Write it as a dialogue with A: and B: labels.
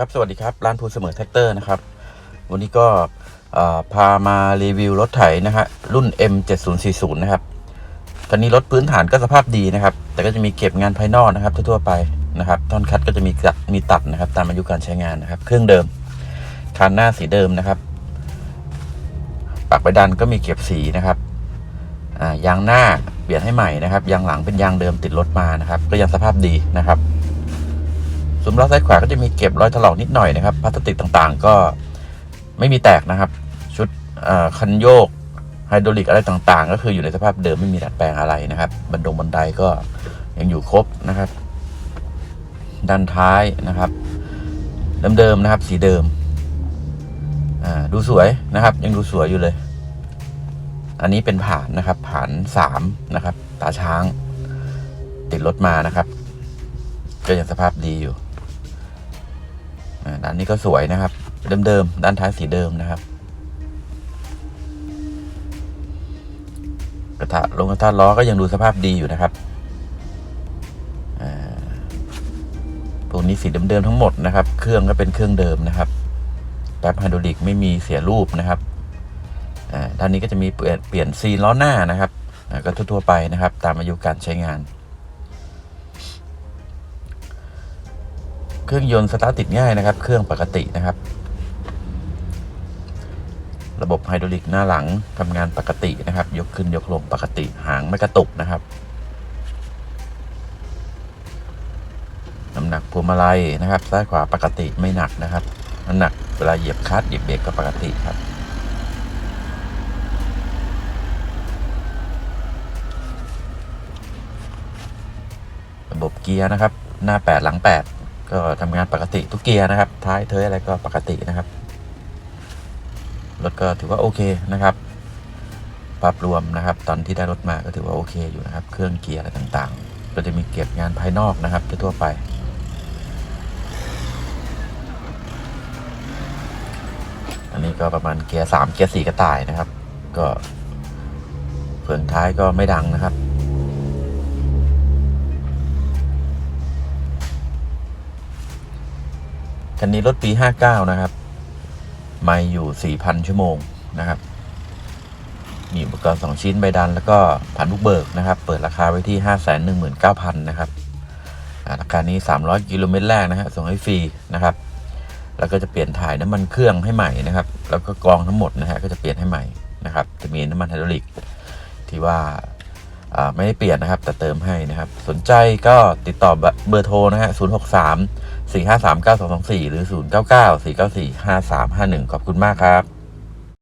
A: ครับสวัสดีครับ ร้านภูเสมอแท็กเตอร์นะครับ วันนี้ก็พามารีวิวรถไถนะฮะรุ่น M7040 นะครับคันนี้รถพื้นฐานก็สภาพดีนะครับ แต่ก็จะมีเก็บงานภายนอกนะครับทั่วๆไปนะครับท่อนคัดก็จะมีตัดมีตัดนะครับ ตามอายุการใช้งานนะครับ เครื่องเดิมคันหน้าสีเดิมนะครับปากใบดันก็มีเก็บสีนะครับยางหน้าเปลี่ยนให้ใหม่นะครับยางหลังเป็นยางเดิมติดรถมานะครับ ก็ยังสภาพดีนะครับ ซุ้มล้อซ้ายขวาก็จะมีเก็บรอยถลอกนิดหน่อยนะครับพลาสติกต่างๆ ก็ไม่มีแตกนะครับ ชุดคันโยกไฮดรอลิกอะไรต่างๆ ก็คืออยู่ในสภาพเดิมไม่มีดัดแปลงอะไรนะครับ บันดงบันไดก็ยังอยู่ครบนะครับ ด้านท้ายนะครับเดิมๆนะครับ สีเดิมดูสวยนะครับ ยังดูสวยอยู่เลย อันนี้เป็นผ่านนะครับผ่านสามนะครับ ตาช้าง ติดรถมานะครับ ก็ยังสภาพดีอยู่ ด้านนี้ก็สวยนะครับ เดิมๆ ด้านท้ายสีเดิมนะครับ กระทะลงกระทะล้อก็ยังดูสภาพดีอยู่นะครับอ่าพวกนี้สีเดิมๆทั้งหมดนะครับ เครื่องก็เป็นเครื่องเดิมนะครับแป๊บไฮดรอลิกไม่มีเสียรูปนะครับด้านนี้ก็จะมีเปลี่ยนเปลี่ยนซีนล้อหน้านะครับก็ทั่วๆไปนะครับ ตามอายุการใช้งาน เครื่องยนต์สตาร์ทติดง่ายนะครับ เครื่องปกตินะครับ ระบบไฮดรอลิกหน้าหลังทำงานปกตินะครับ ยกขึ้นยกลงปกติหางไม่กระตุกนะครับน้ำหนักพวงมาลัยนะครับ ซ้ายขวาปกติไม่หนักนะครับน้ำหนักเวลาเหยียบคลัตช์เหยียบเบรกก็ปกติครับระบบเกียร์นะครับ หน้า 8 หลัง 8 ก็ทำงานปกติทุกเกียร์นะครับ ท้ายเทยอะไรก็ปกตินะครับรถก็ถือว่าโอเคนะครับภาพรวมนะครับ ตอนที่ได้รถมาก็ถือว่าโอเคอยู่นะครับ เครื่องเกียร์อะไรต่างๆ ก็จะมีเก็บงานภายนอกนะครับทั่วไป อันนี้ก็ประมาณเกียร์สามเกียร์สี่กระต่ายนะครับ ก็เฟืองท้ายก็ไม่ดังนะครับ คันนี้รถปี59นะครับ ไม่อยู่4,000ชั่วโมงนะครับ มีอุปกรณ์2ชิ้นใบดัน แล้วก็ผ่านบุกเบิกนะครับ เปิดราคาไว้ที่519,000นะครับอ่าราคานี้300กิโลเมตรแรกนะฮะส่งให้ฟรีนะครับ แล้วก็จะเปลี่ยนถ่ายน้ำมันเครื่องให้ใหม่นะครับ แล้วก็กรองทั้งหมดนะฮะก็จะเปลี่ยนให้ใหม่นะครับ จะมีน้ำมันไฮดรอลิกที่ว่า ไม่ได้เปลี่ยนนะครับ แต่เติมให้นะครับ สนใจก็ติดต่อเบอร์โทรนะฮะ063 453 9224 หรือ 099 494 5351 ขอบคุณมากครับ